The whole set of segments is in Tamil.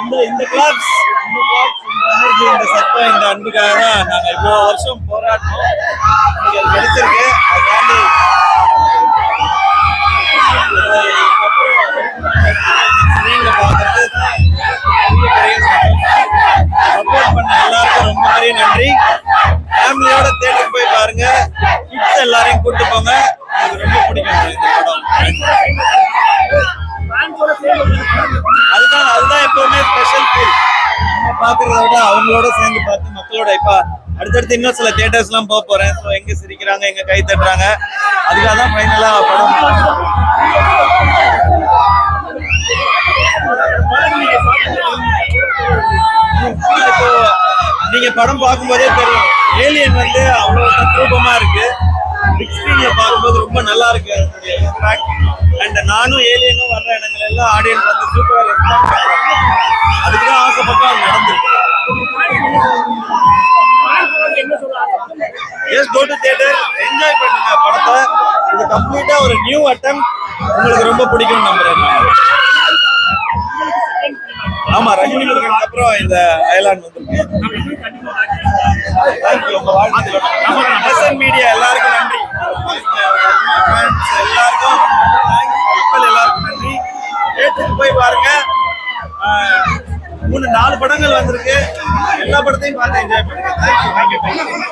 இந்த இந்த கிளாப்ஸ் இந்த கிளாப்ஸ் இந்த எனர்ஜி இந்த சத்தம் இந்த அன்புக்காக தான் நாங்கள் இவ்வளோ வருஷம் போராடினோம். இன்னைக்கு அது கிடைச்சிருக்கு. அதுக்காண்டி ஸ்க்ரீன்ல பார்க்கறது சப்போர்ட் பண்ண எல்லாருக்கும் ரொம்ப பெரிய நன்றி. ஃபேமிலியோட தேட்டருக்கு போய் பாருங்க. கிட்ஸ் எல்லாரையும் கூட்டு போங்க. எனக்கு ரொம்ப பிடிக்கும். இந்த படம் பாக்குறத விட அவங்களோட சேர்ந்து பார்த்து மக்களோட இப்ப அடுத்தடுத்து இன்னும் சில தியேட்டர்ஸ் எல்லாம் போக போறேன். ஸோ எங்க சிரிக்கிறாங்க எங்க கை தட்டுறாங்க. அதுக்காக தான் ஃபைனலா படம் இப்போ நீங்க படம் பார்க்கும்போதே தெரியும். ஏலியன் வந்து அவ்வளவு தத்ரூபமா இருக்கு. பிக் ஸ்கிரீன்ல பார்க்கும்போது ரொம்ப நல்லா இருக்கு. அண்ட் நானும் ஏலியனும் வர்ற இடங்கள் எல்லாம் ஆடியன்ஸ் வந்து சூப்பராக ரெஸ்பான்ஸ் அதுக்கு ஆசைப்பட்டு அது நடந்திருக்கு yes go to theatre enjoy பண்ணுங்க படத்தை. இது கம்ப்ளீட்டா ஒரு நியூ அட்டம் உங்களுக்கு ரொம்ப பிடிக்கும் நம்புறேன் ஆமா ரஜினி முருகனுக்கு அப்புறம் இந்த அயலான் வந்திருக்கு தேங்க்யூ உங்க வாழ்த்துக்கள். எஸ்என் மீடியா எல்லாம் மூணு நாலு படங்கள் வந்திருக்கு எல்லா படத்தையும் பார்த்து என்ஜாய் பண்ணுங்க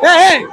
Hey! hey.